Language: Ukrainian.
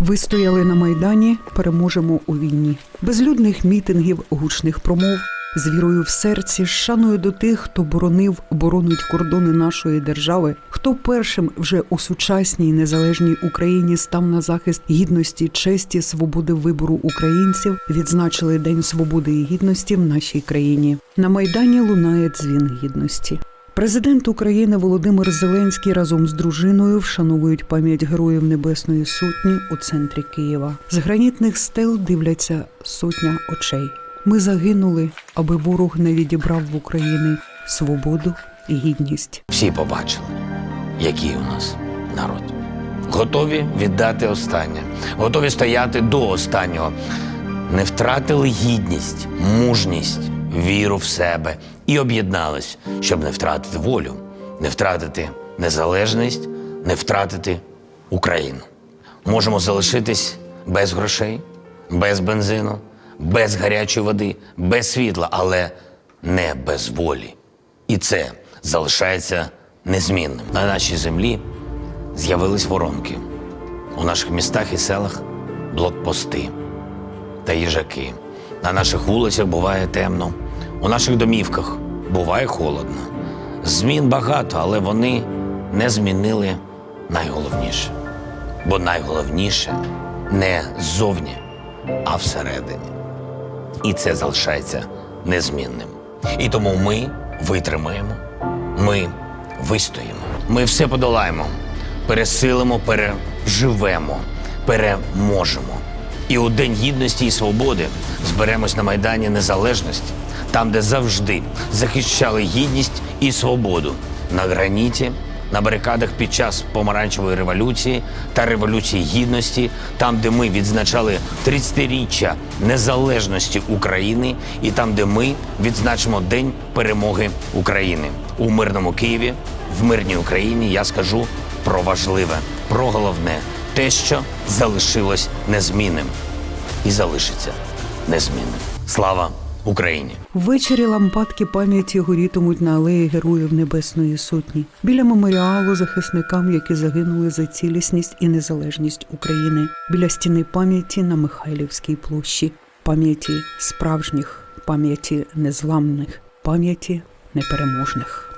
Вистояли на майдані, переможемо у війні. Безлюдних мітингів, гучних промов. З вірою в серці, з шаною до тих, хто боронив, боронить кордони нашої держави, хто першим вже у сучасній незалежній Україні став на захист гідності, честі, свободи вибору українців, відзначили День свободи і гідності в нашій країні. На майдані лунає дзвін гідності. Президент України Володимир Зеленський разом з дружиною вшановують пам'ять героїв Небесної Сотні у центрі Києва. З гранітних стел дивляться сотня очей. Ми загинули, аби ворог не відібрав в України свободу і гідність. Всі побачили, який у нас народ. Готові віддати останнє, готові стояти до останнього. Не втратили гідність, мужність, віру в себе і об'єднались, щоб не втратити волю, не втратити незалежність, не втратити Україну. Можемо залишитись без грошей, без бензину, без гарячої води, без світла, але не без волі. І це залишається незмінним. На нашій землі з'явились воронки. У наших містах і селах блокпости та їжаки. На наших вулицях буває темно, у наших домівках буває холодно. Змін багато, але вони не змінили найголовніше. Бо найголовніше не ззовні, а всередині. І це залишається незмінним. І тому ми витримаємо, ми вистоїмо, ми все подолаємо, пересилимо, переживемо, переможемо. І у День гідності і свободи зберемось на Майдані Незалежності, там, де завжди захищали гідність і свободу на граніті, на барикадах під час помаранчевої революції та революції гідності, там, де ми відзначали 30-річчя незалежності України, і там, де ми відзначимо День перемоги України у мирному Києві, в мирній Україні. Я скажу про важливе, про головне, те, що залишилось незмінним і залишиться незмінним. Слава Україні! Ввечері лампадки пам'яті горітимуть на алеї Героїв Небесної Сотні біля меморіалу захисникам, які загинули за цілісність і незалежність України, біля стіни пам'яті на Михайлівській площі, пам'яті справжніх, пам'яті незламних, пам'яті непереможних.